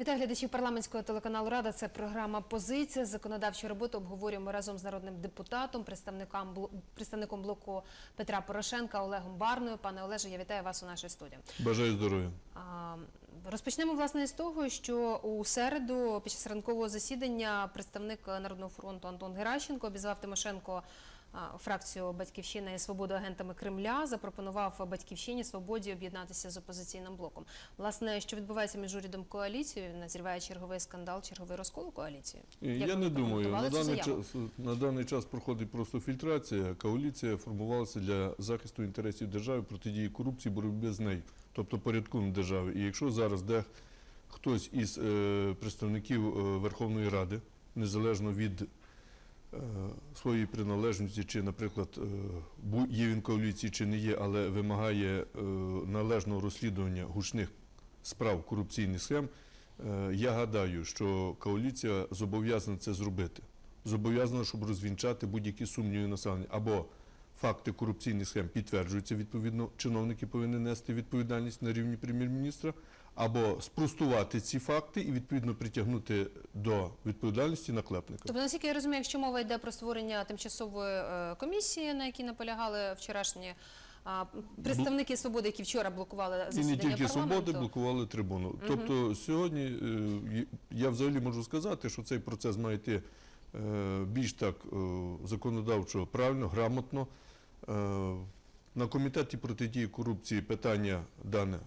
Вітаю глядачів парламентського телеканалу Рада. Це програма Позиція. Законодавчу роботу обговорюємо разом з народним депутатом, представником представником блоку Петра Порошенка Олегом Барною. Пане Олеже, я вітаю вас у нашій студії. Бажаю здоров'я. Розпочнемо власне з того, що у середу під час ранкового засідання представник Народного фронту Антон Геращенко обізвав Тимошенко фракцію Батьківщина і свободу агентами Кремля. Запропонував Батьківщині свободі об'єднатися з опозиційним блоком. Власне, що відбувається між урядом коаліцією, назріває черговий скандал, черговий розкол коаліції. Як Я не думаю, на даний, час, на даний час проходить просто фільтрація. Коаліція формувалася для захисту інтересів держави, протидії корупції, боротьби з нею, тобто порядком держави. І якщо зараз де хтось із е, представників е, Верховної Ради, незалежно від е, своєї приналежності, чи, наприклад, е, є він коаліції чи не є, але вимагає е, належного розслідування гучних справ корупційних схем, Я гадаю, що коаліція зобов'язана це зробити. Зобов'язана, щоб розвінчати будь-які сумніви населення. Або факти корупційних схем підтверджуються, відповідно, чиновники повинні нести відповідальність на рівні прем'єр-міністра, або спростувати ці факти і відповідно притягнути до відповідальності наклепника. Тобто, наскільки я розумію, якщо мова йде про створення тимчасової е, комісії, на якій наполягали вчорашні а, представники свободи, які вчора блокували І не тільки свободи блокували трибуну. Тобто сьогодні е, я взагалі можу сказати, що цей процес має йти е, більш так законодавчо правильно, грамотно. На комітеті протидії корупції питання дане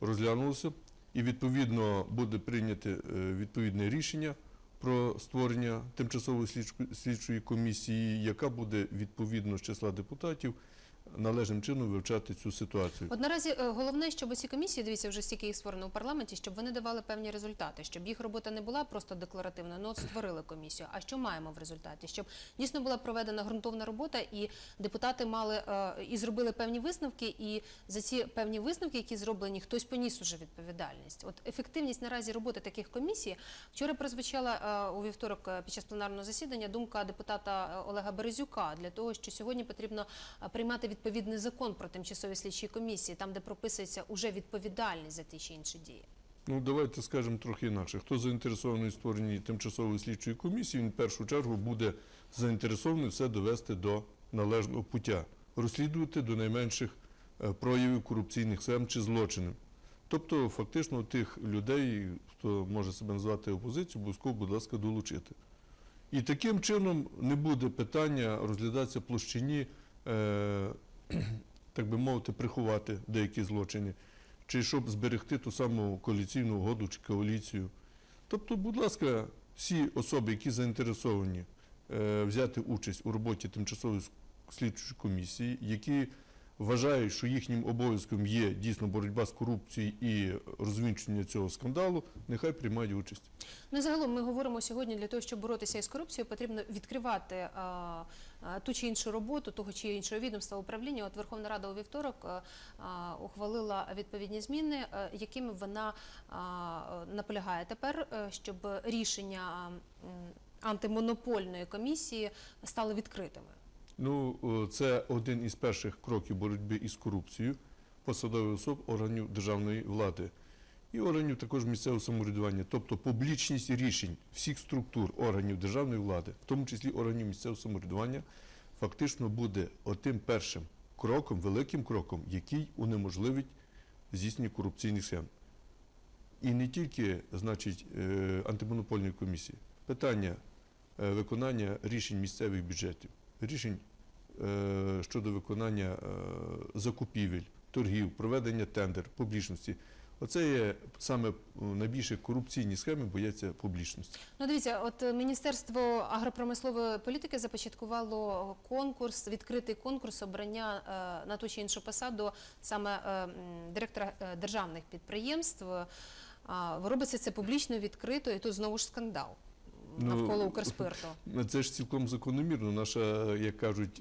розглянулося, і відповідно буде прийняте е, відповідне рішення про створення тимчасової слідчої- комісії, яка буде відповідно з числа депутатів належним чином вивчати цю ситуацію. От наразі е, головне, щоб ці комісії, дивіться, вже стільки їх створено у парламенті, щоб вони давали певні результати, щоб їх робота не була просто декларативною, ну от створили комісію. А що маємо в результаті? Щоб дійсно була проведена ґрунтовна робота, і депутати мали е, і зробили певні висновки, і за ці певні висновки, які зроблені, хтось поніс уже відповідальність. От ефективність наразі роботи таких комісій вчора прозвучала е, у вівторок під час пленарного засідання думка депутата Олега Березюка для того, що сьогодні потрібно приймати відповідний закон про тимчасові слідчі комісії, там де прописується уже відповідальність за ті чи інші дії. Ну, давайте скажемо трохи інакше. Хто заінтересований в створенні тимчасової слідчої комісії, він в першу чергу буде заінтересований все довести до належного пуття, розслідувати до найменших е, проявів корупційних схем чи злочинів. Тобто, фактично, тих людей, хто може себе назвати опозицією, обов'язково, будь ласка, долучити. І таким чином не буде питання розглядатися площині, е, так би мовити, приховати деякі злочини, чи щоб зберегти ту саму коаліційну угоду чи коаліцію. Тобто, будь ласка, всі особи, які заінтересовані е, взяти участь у роботі тимчасової слідчої комісії, які вважають, що їхнім обов'язком є дійсно боротьба з корупцією і розвінчення цього скандалу, нехай приймають участь. Ну загалом ми говоримо сьогодні для того, щоб боротися із корупцією, потрібно відкривати е, ту чи іншу роботу того чи іншого відомства управління. От Верховна Рада у вівторок е, е, ухвалила відповідні зміни, е, якими вона е, наполягає тепер, е, щоб рішення е, антимонопольної комісії стали відкритими. Ну, це один із перших кроків боротьби із корупцією посадових особ органів державної влади і органів також місцевого самоврядування, тобто публічність рішень всіх структур органів державної влади, в тому числі органів місцевого самоврядування, фактично буде отим першим кроком, великим кроком, який унеможливить здійснення корупційних схем. І не тільки, значить, е, антимонопольної комісії, питання е, виконання рішень місцевих бюджетів, рішень е, щодо виконання закупівель, торгів, проведення тендер, публічності. Оце є саме е, найбільше корупційні схеми бояться публічності. Ну, дивіться, от е, Міністерство агропромислової політики започаткувало конкурс, відкритий конкурс обрання е, на ту чи іншу посаду саме директора державних підприємств. Робиться це публічно, відкрито, і тут знову ж скандал Ну, навколо Укрспирту. Це ж цілком закономірно. Наша, як кажуть,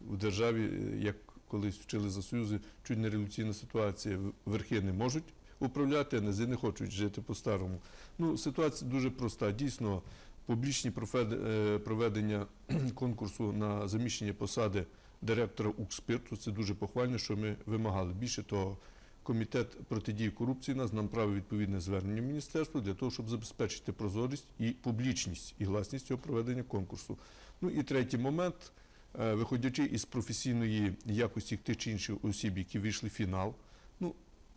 в державі, як колись вчили за Союзи, чуть не революційна ситуація. Верхи не можуть управляти, а не хочуть жити по-старому. Ну, ситуація дуже проста. Дійсно, публічні е, проведення конкурсу на заміщення посади директора Укрспирту, це дуже похвально, що ми вимагали. Більше того, комітет протидії корупції нас направив відповідне звернення в міністерство для того, щоб забезпечити прозорість і публічність і гласність цього проведення конкурсу. Ну і третій момент, е, виходячи із професійної якості тих чи інших осіб, які вийшли в фінал. Ну,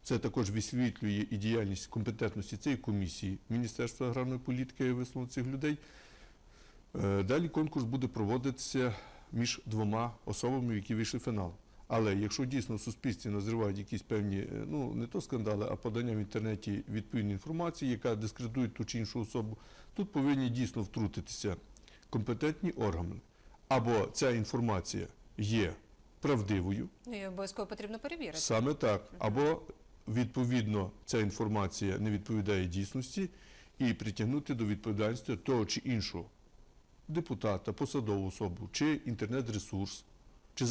це також висвітлює і діяльність компетентності цієї комісії Міністерства аграрної політики і висновок цих людей. Е, Далі конкурс буде проводитися між двома особами, які вийшли в фінал. Але якщо дійсно в суспільстві назривають якісь певні, е, ну не то скандали, а подання в інтернеті відповідної інформації, яка дискредитує ту чи іншу особу, тут повинні дійсно втрутитися компетентні органи. Або ця інформація є правдивою, Ну, і обов'язково потрібно перевірити. Саме так. Або відповідно ця інформація не відповідає дійсності і притягнути до відповідальності того чи іншого депутата, посадову особу, чи інтернет-ресурс, чи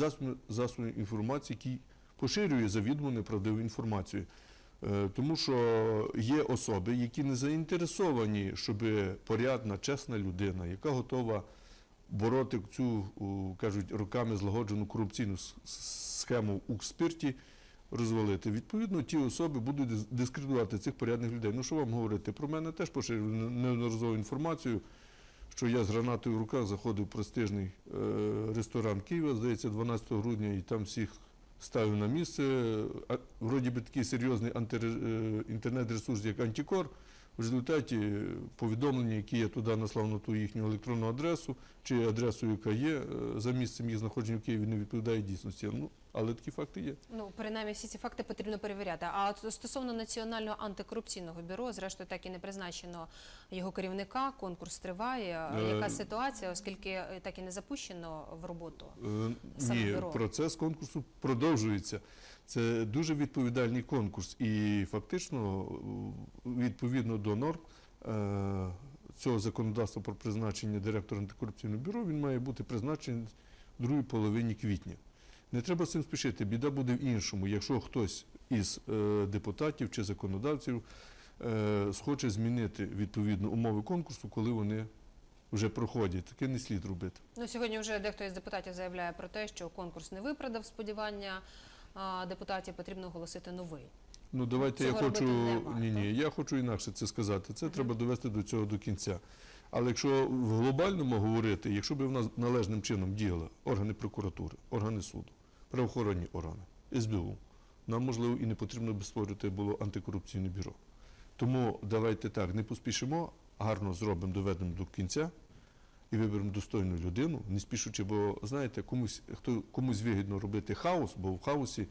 засоби інформації, який поширює завідомо неправдиву інформацію. Е, Тому що є особи, які не заінтересовані, щоб порядна, чесна людина, яка готова бороти цю, кажуть, роками злагоджену корупційну схему у спирті, розвалити. Відповідно, ті особи будуть дис- дискредитувати цих порядних людей. Ну що вам говорити? Про мене теж поширювали неодноразову інформацію, що я з гранатою в руках заходив в престижний е, ресторан Києва, здається, 12 грудня, і там всіх ставив на місце. Вроді би такий серйозний е, інтернет-ресурс, як Антикор. В результаті повідомлення, які я туди наслав на ту їхню електронну адресу, чи адресу, яка є е, за місцем їх знаходження в Києві, не відповідає дійсності. Ну, але такі факти є. Ну, принаймні, всі ці факти потрібно перевіряти. А от стосовно Національного антикорупційного бюро, зрештою, так і не призначено його керівника, конкурс триває. Е, Яка ситуація, оскільки е, так і не запущено в роботу? Е, Саме Ні, бюро. процес конкурсу продовжується. Це дуже відповідальний конкурс, і фактично, відповідно до норм е, цього законодавства про призначення директора антикорупційного бюро, він має бути призначений в другій половині квітня. Не треба з цим спішити. Біда буде в іншому. Якщо хтось із е, депутатів чи законодавців е, схоче змінити відповідно умови конкурсу, коли вони вже проходять, таке не слід робити. Ну, сьогодні вже дехто із депутатів заявляє про те, що конкурс не виправдав сподівання депутатів, потрібно оголосити новий. Ну давайте Цього я хочу ні, ні, я хочу інакше це сказати. Це треба довести до цього до кінця. Але якщо в глобальному говорити, якщо б в нас належним чином діяли органи прокуратури, органи суду, правоохоронні органи, СБУ, нам можливо і не потрібно би створювати було антикорупційне бюро. Тому давайте так, не поспішимо, гарно зробимо, доведемо до кінця і виберемо достойну людину, не спішучи, бо знаєте, комусь хто комусь вигідно робити хаос, бо в хаосі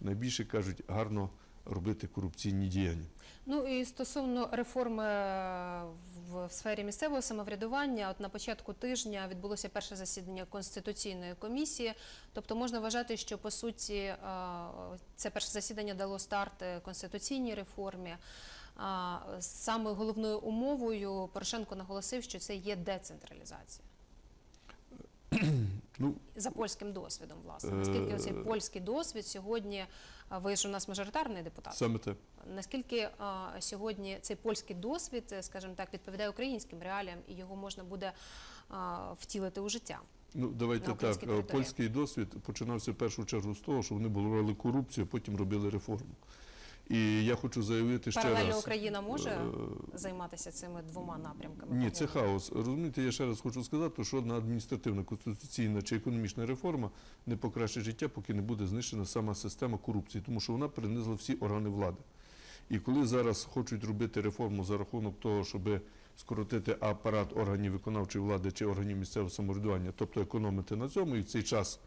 найбільше кажуть гарно робити корупційні діяння. Ну і стосовно реформи е, в сфері місцевого самоврядування, от на початку тижня відбулося перше засідання конституційної комісії. Тобто можна вважати, що по суті е, це перше засідання дало старт е, конституційній реформі. Саме головною умовою Порошенко наголосив, що це є децентралізація. Ну, За польським досвідом, власне, наскільки Е, оцей польський досвід сьогодні, ви ж у нас мажоритарний депутат. саме те. Наскільки а, сьогодні цей польський досвід, е, скажімо так, відповідає українським реаліям і його можна буде а, втілити у життя? Ну, давайте так. е, території. Польський досвід починався в першу чергу з того, що вони бороли корупцію, а потім робили реформу. І я хочу заявити ще Паралельно раз. Україна може е, займатися цими двома напрямками? Ні, це хаос. Розумієте, я ще раз хочу сказати, що одна адміністративна, конституційна чи економічна реформа не покращить життя, поки не буде знищена сама система корупції, тому що вона принизила всі органи влади. І коли зараз хочуть робити реформу за рахунок того, щоб скоротити апарат органів виконавчої влади чи органів місцевого самоврядування, тобто економити на цьому, і в цей час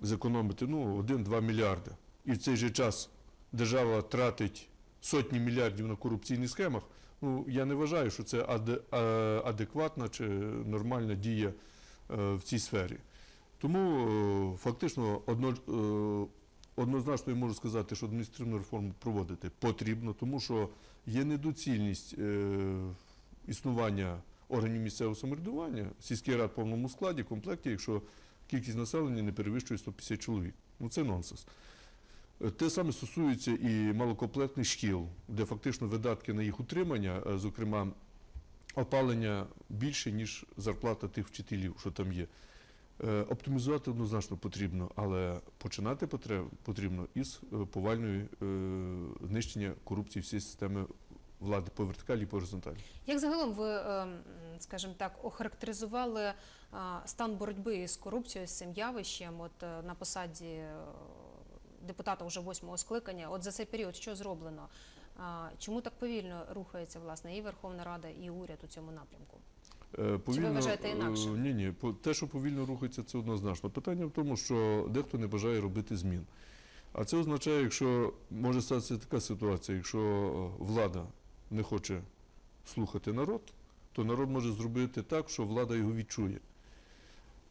зекономити ну, 1-2 мільярди. І в цей же час держава тратить сотні мільярдів на корупційних схемах, ну я не вважаю, що це адекватна чи нормальна дія е, в цій сфері. Тому е, фактично одно, е, однозначно я можу сказати, що адміністративну реформу проводити потрібно, тому що є недоцільність існування органів місцевого самоврядування, сільський рад в повному складі, комплекті, якщо кількість населення не перевищує 150 чоловік. Ну це нонсенс. Те саме стосується і малокомплектних шкіл, де фактично видатки на їх утримання, е, зокрема, опалення більше, ніж зарплата тих вчителів, що там є. Е, Оптимізувати однозначно потрібно, але починати потрібно із е, повальної знищення корупції всієї системи влади по вертикалі і по горизонталі. Як загалом ви, скажімо так, охарактеризували стан боротьби з корупцією, з цим явищем, от на посаді депутата вже восьмого скликання? От за цей період що зроблено? Чому так повільно рухається власне і Верховна Рада, і уряд у цьому напрямку? Е, вважаєте інакше? е, Ні, ні. по- Те, що повільно рухається, це однозначно. Питання в тому, що дехто не бажає робити змін. А це означає, якщо може статися така ситуація, якщо е, влада не хоче слухати народ, то народ може зробити так, що влада його відчує.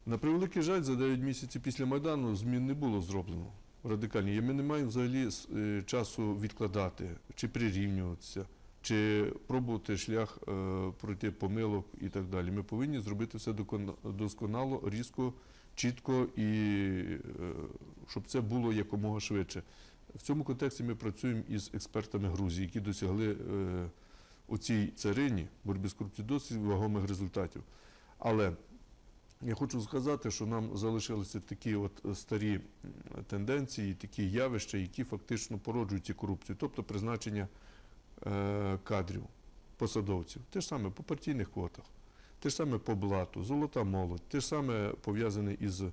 На превеликий жаль, за 9 місяців після Майдану змін не було зроблено радикальні. Ми не маємо взагалі е, часу відкладати чи прирівнюватися, чи пробувати шлях е, пройти помилок і так далі. Ми повинні зробити все досконало, різко, чітко і е, щоб це було якомога швидше. В цьому контексті ми працюємо із експертами Грузії, які досягли у цій царині боротьби з корупцією досить вагомих результатів. Але я хочу сказати, що нам залишилися такі от е, старі тенденції, такі явища, які фактично породжують ці корупцію, тобто призначення е, кадрів, посадовців. Те ж саме по партійних квотах, те ж саме по блату, золота молодь, те ж саме пов'язане із е,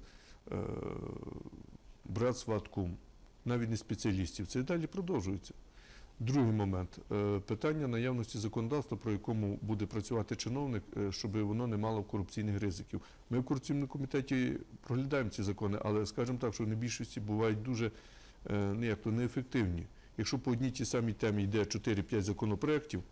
братства Аткум, навіть не спеціалістів. Це і далі продовжується. Другий момент Е, питання наявності законодавства, про якому буде працювати чиновник, е, щоб воно не мало корупційних ризиків. Ми в корупційному комітеті проглядаємо ці закони, але скажімо так, що в більшості бувають дуже е, ну, як то, неефективні. Якщо по одній тій самій темі йде 4-5 законопроєктів,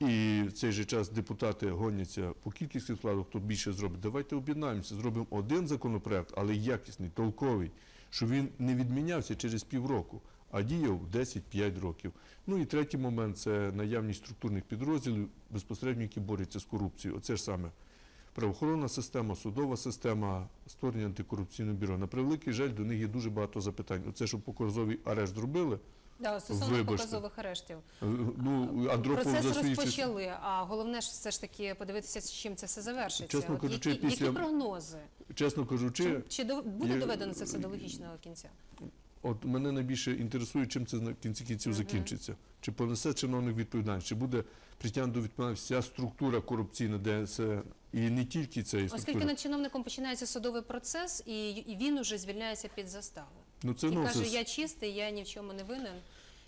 і в цей же час депутати гоняться по кількості складу, хто більше зробить, давайте об'єднаємося, зробимо один законопроект, але якісний, толковий, щоб він не відмінявся через півроку, а діяв 10-5 років. Ну і третій момент це наявність структурних підрозділів, безпосередньо, які борються з корупцією. Оце ж саме правоохоронна система, судова система, створення антикорупційного бюро. На превеликий жаль, до них є дуже багато запитань. Оце, що показовий арешт зробили, Да, стосовно Вибачте. показових арештів. е, ну, Андропов Процес за розпочали, а головне ж все ж таки подивитися, з чим це все завершиться. Чесно От кажучи, які, після- які прогнози? чесно кажучи, Чи, чи до- буде доведено це все до логічного кінця? От мене найбільше інтересує, чим це на кінці кінців закінчиться. Чи понесе чиновник відповідальність, чи буде притягнута до відповідальності вся структура корупційна, де це і не тільки це і Оскільки над чиновником починається судовий процес, і, і він уже звільняється під заставу. Ну це і каже, я чистий, я ні в чому не винен.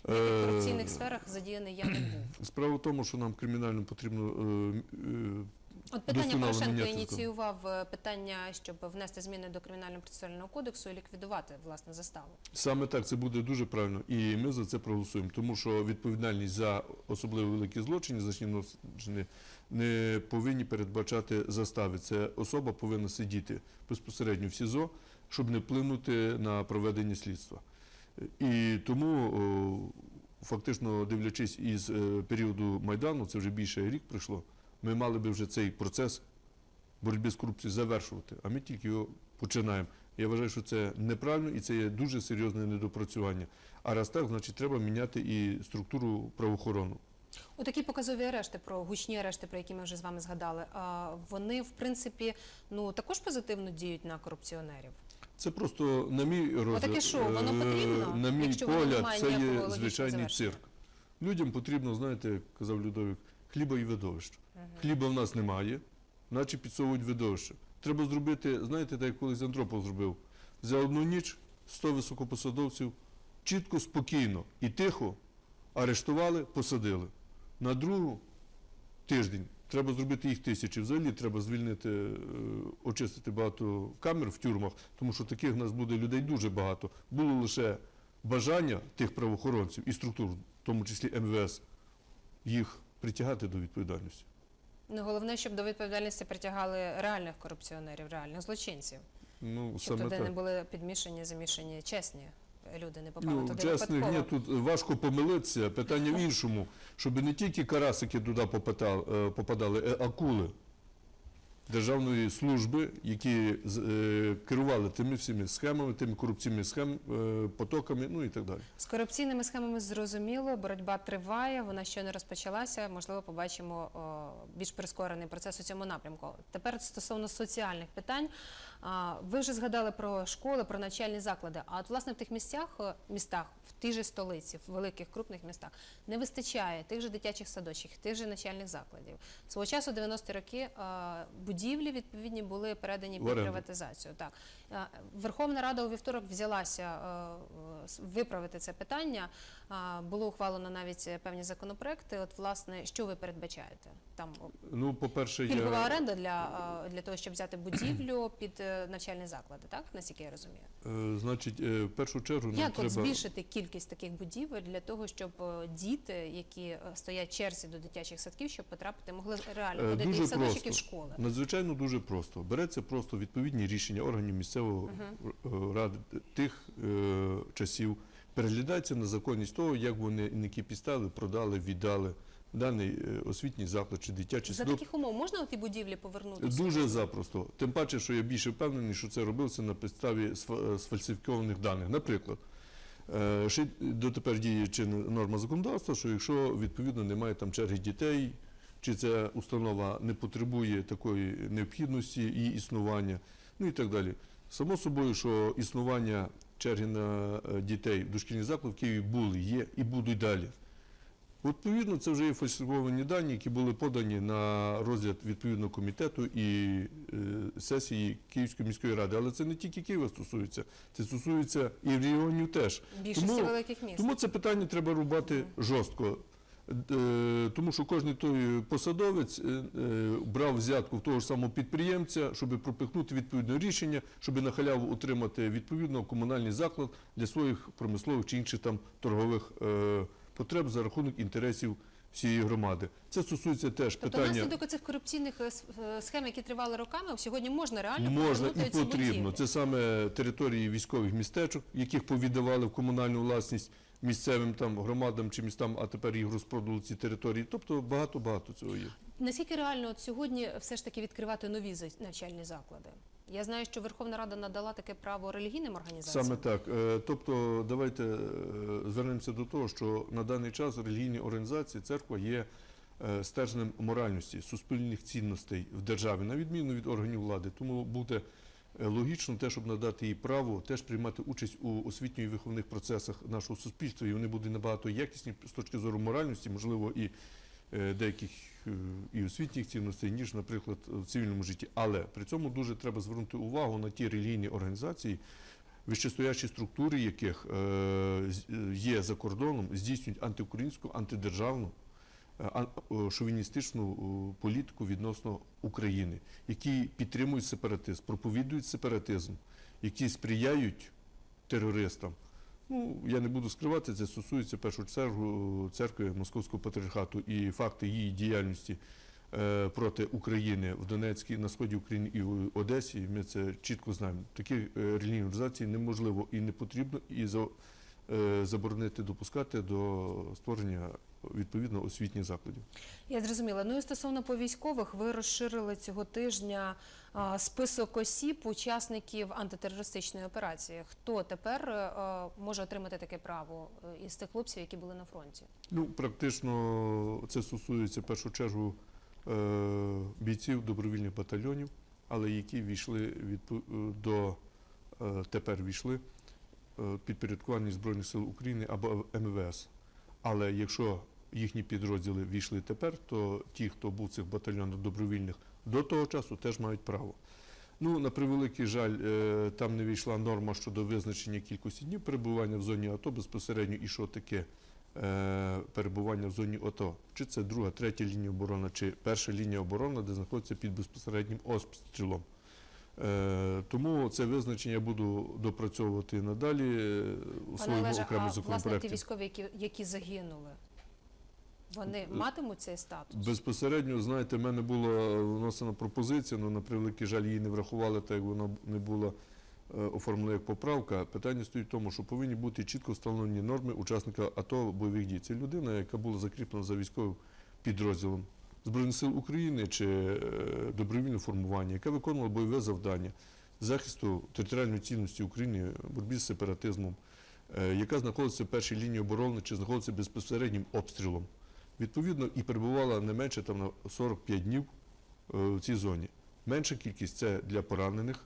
В яких Е, корупційних сферах задіяний я не був. Справа в тому, що нам кримінально потрібно е, е, От питання Порошенко ініціював е, питання, щоб внести зміни до кримінального процесуального кодексу і ліквідувати власне заставу. саме так це буде дуже правильно, і ми за це проголосуємо, тому що відповідальність за особливо великі злочини, значні злочини, не повинні передбачати застави. Це особа повинна сидіти безпосередньо в СІЗО, щоб не вплинути на проведення слідства. І тому, фактично, дивлячись із е, періоду Майдану, це вже більше рік пройшло, ми мали би вже цей процес боротьби з корупцією завершувати, а ми тільки його починаємо. Я вважаю, що це неправильно і це є дуже серйозне недопрацювання. А раз так, значить треба міняти і структуру правоохорону. У такі показові арешти, про гучні арешти, про які ми вже з вами згадали, вони в принципі ну також позитивно діють на корупціонерів. Це просто, на мій розгляд, Отаке воно е, потрібно, на мій воно погляд, це є звичайний завершення? цирк. Людям потрібно, знаєте, як казав Людовик, хліба і видовища. Хліба в нас немає, наче підсовують видовище. Треба зробити, знаєте, так як колись Андропов зробив. За одну ніч 100 високопосадовців чітко, спокійно і тихо арештували, посадили. На другу тиждень треба зробити їх тисячі. Взагалі треба звільнити, е, очистити багато камер в тюрмах, тому що таких в нас буде людей дуже багато. Було лише бажання тих правоохоронців і структур, в тому числі МВС, їх притягати до відповідальності. Ну головне, щоб до відповідальності притягали реальних корупціонерів, реальних злочинців, Ну, щоб туди так. не були підмішані, замішані чесні люди, не попали Ну, туди чесних випадково. ні, тут важко помилитися. Питання в іншому, щоб не тільки карасики туди попадали, е, попадали е, акули державної служби, які е, керували тими всіми схемами, тими корупційними схем, е, потоками, ну і так далі. З корупційними схемами зрозуміло, боротьба триває, вона ще не розпочалася. Можливо, побачимо більш прискорений процес у цьому напрямку. Тепер стосовно соціальних питань. Ви вже згадали про школи, про навчальні заклади. А от власне в тих місцях, е, містах, в тій же столиці, в великих крупних містах, не вистачає тих же дитячих садочків, тих же навчальних закладів. Свого часу, 90-ті роки, е, будівлі відповідні були передані під приватизацію. Так Е, Верховна Рада у вівторок взялася виправити це питання. Було ухвалено навіть певні законопроекти. От власне, що ви передбачаєте? Там Ну, по-перше, пільгова я, оренда для, для того, щоб взяти будівлю під навчальні заклади, так наскільки я розумію? е, значить, е, в першу чергу нам Як треба... збільшити кількість таких будівель для того, щоб е, діти, які стоять в черзі до дитячих садків, щоб потрапити, могли реально ходити дуже в садочок, і в школи? Надзвичайно дуже просто. Береться просто відповідні рішення органів місцевого е, ради тих е, часів, переглядається на законність того, як вони на які підстави продали, віддали даний е, освітній заклад чи дитячий За садок. таких умов можна ті будівлі повернутися? Дуже запросто. Тим паче, що я більше впевнений, що це робилося на підставі е, сфальсифікованих даних. Наприклад, е, ще дотепер діє чинна норма законодавства, що якщо відповідно немає там черги дітей, чи ця установа не потребує такої необхідності її існування, ну і так далі. Само собою, що існування черги на е, дітей в дошкільний заклад в Києві були, є і будуть далі. Відповідно, це вже є фальсифіковані дані, які були подані на розгляд відповідного комітету і е, сесії Київської міської ради. Але це не тільки Києва стосується, це стосується і регіонів теж. Більшості Тому- великих міст. Тому це питання треба рубати жорстко. Е, Тому що кожен той посадовець е, е, брав взятку в того ж самого підприємця, щоб пропихнути відповідне рішення, щоб на халяву отримати відповідно комунальний заклад для своїх промислових чи інших там торгових потреб за рахунок інтересів всієї громади. Це стосується теж Тобто питання. внаслідок цих корупційних е, е, схем, які тривали роками, сьогодні можна реально Можна і потрібно. будівлі. Це саме території військових містечок, яких повіддавали в комунальну власність місцевим там громадам чи містам, а тепер їх розпродали ці території. Тобто багато багато цього є. Наскільки реально от сьогодні все ж таки відкривати нові навчальні заклади? Я знаю, що Верховна Рада надала таке право релігійним організаціям. Саме так. Е, Тобто, давайте е, звернемося до того, що на даний час релігійні організації, церква є е, стержнем моральності, суспільних цінностей в державі, на відміну від органів влади. Тому буде логічно те, щоб надати їй право теж приймати участь у освітньо і виховних процесах нашого суспільства, і вони будуть набагато якісні з точки зору моральності, можливо, і деяких е, і освітніх цінностей, ніж, наприклад, в цивільному житті. Але при цьому дуже треба звернути увагу на ті релігійні організації, вищестоячі структури яких е, е, є за кордоном, здійснюють антиукраїнську, антидержавну, е, шовіністичну політику відносно України, які підтримують сепаратизм, проповідують сепаратизм, які сприяють терористам. Ну, я не буду скривати, це стосується в першу чергу церкви Московського патріархату і факти її діяльності е, проти України в Донецькій, на сході України і в Одесі. Ми це чітко знаємо. Такі е, релігійні організації неможливо і не потрібно і за, заборонити допускати до створення відповідно освітніх закладів. Я зрозуміла. Ну і стосовно по військових, ви розширили цього тижня список осіб, учасників антитерористичної операції. Хто тепер е, може отримати таке право е, із тих хлопців, які були на фронті? Ну, практично це стосується в першу чергу е, бійців добровільних батальйонів, але які війшли е, до е, тепер війшли е, підпорядкування Збройних сил України або МВС. Але якщо їхні підрозділи війшли тепер, то ті, хто був цих батальйонах добровільних до того часу, теж мають право. Ну, на превеликий жаль, е, там не війшла норма щодо визначення кількості днів перебування в зоні АТО безпосередньо і що таке е, перебування в зоні АТО. Чи це друга, третя лінія оборони, чи перша лінія оборони, де знаходиться під безпосереднім обстрілом. Е, тому це визначення я буду допрацьовувати надалі е, у своєму Олеже, а окремому власне ті військові, які, які загинули, вони Е, матимуть цей статус? Безпосередньо, знаєте, в мене була вносена пропозиція, але на превеликий жаль її не врахували, так як вона не була оформлена як поправка. Питання стоїть в тому, що повинні бути чітко встановлені норми учасника АТО бойових дій. Це людина, яка була закріплена за військовим підрозділом Збройних сил України чи е, добровільне формування, яка виконувала бойове завдання захисту територіальної цінності України, боротьбі з сепаратизмом, е, яка знаходиться в першій лінії оборони чи знаходиться безпосереднім обстрілом. Відповідно, і перебувала не менше там, на 45 днів е, в цій зоні. Менша кількість це для поранених,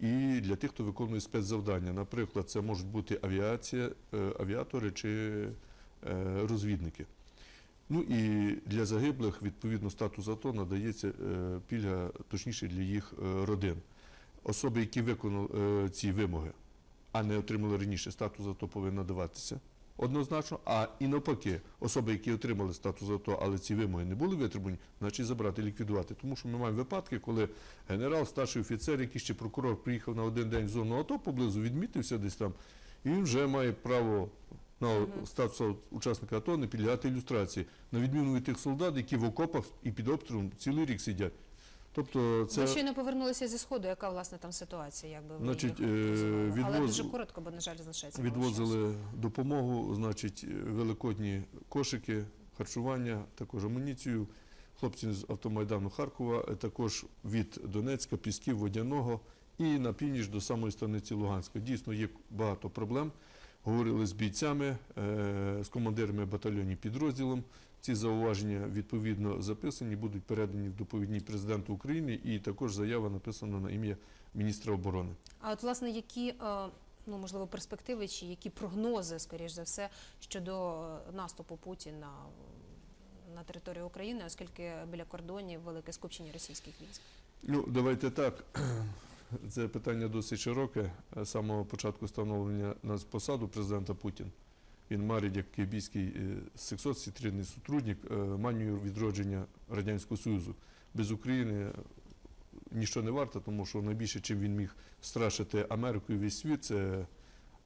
і для тих, хто виконує спецзавдання. Наприклад, це можуть бути авіація, авіатори чи розвідники. Ну і для загиблих відповідно статус АТО надається е, пільга, точніше для їх е, родин. Особи, які виконали е, ці вимоги, а не отримали раніше, статус АТО повинен надаватися однозначно. А і навпаки, особи, які отримали статус АТО, але ці вимоги не були витримані, значить забрати, ліквідувати. Тому що ми маємо випадки, коли генерал, старший офіцер, який ще прокурор приїхав на один день в зону АТО поблизу, відмітився десь там, і він вже має право на статус учасника АТО не підлягати ілюстрації, на відміну від тих солдат, які в окопах і під обстрілом цілий рік сидять. Тобто це Ви щойно повернулися зі сходу. Яка власне там ситуація? Якби ви Значить, е, але дуже коротко, бо на жаль, залишається відвозили допомогу, значить, великодні кошики, харчування, також амуніцію. Хлопці з автомайдану Харкова, е, також від Донецька, Пісків, Водяного і на північ до самої станиці Луганська. Дійсно, є багато проблем. Говорили з бійцями, е, з командирами батальйонів підрозділом. Ці зауваження відповідно записані, будуть передані в доповідні президенту України, і також заява написана на ім'я міністра оборони. А от власне, які е, ну можливо перспективи чи які прогнози, скоріш за все, щодо е, наступу Путіна на територію України, оскільки біля кордонів велике скупчення російських військ? Ну, давайте так. Це питання досить широке. З самого початку становлення на посаду президента Путін. Він марить як київський е, сексоцентричний сотрудник е, манію відродження Радянського Союзу. Без України е, ніщо не варто, тому що найбільше, чим він міг страшити Америку і весь світ, це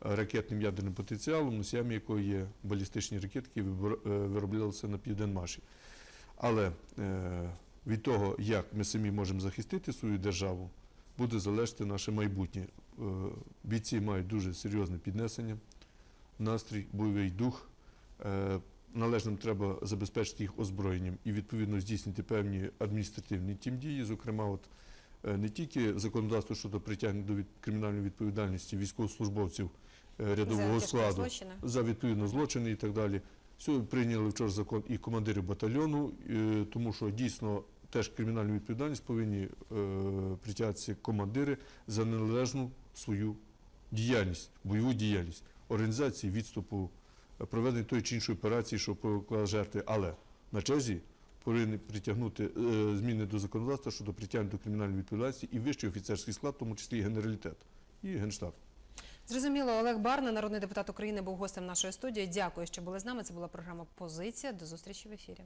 ракетним ядерним потенціалом, носіями якого є балістичні ракети, які вироблялися на Південмаші. Але від того, як ми самі можемо захистити свою державу, буде залежати наше майбутнє. Е, Бійці мають дуже серйозне піднесення, настрій, бойовий дух. Е, Належним треба забезпечити їх озброєнням і відповідно здійснити певні адміністративні тім дії, зокрема, от е, не тільки законодавство щодо притягнення до від- кримінальної відповідальності військовослужбовців рядового тяжкі складу злочини? за відповідно злочини і так далі. Сьогодні прийняли вчора закон і командири батальйону, тому що дійсно теж кримінальну відповідальність повинні е, притягатися командири за неналежну свою діяльність, бойову діяльність, організації відступу, е, проведення тої чи іншої операції, що поклала жертви. Але на черзі повинні притягнути е, зміни до законодавства щодо притягнення до кримінальної відповідальності і вищий офіцерський склад, в тому числі і генералітет, і генштаб. Зрозуміло, Олег Барна, народний депутат України, був гостем нашої студії. Дякую, що були з нами. Це була програма Позиція. До зустрічі в ефірі.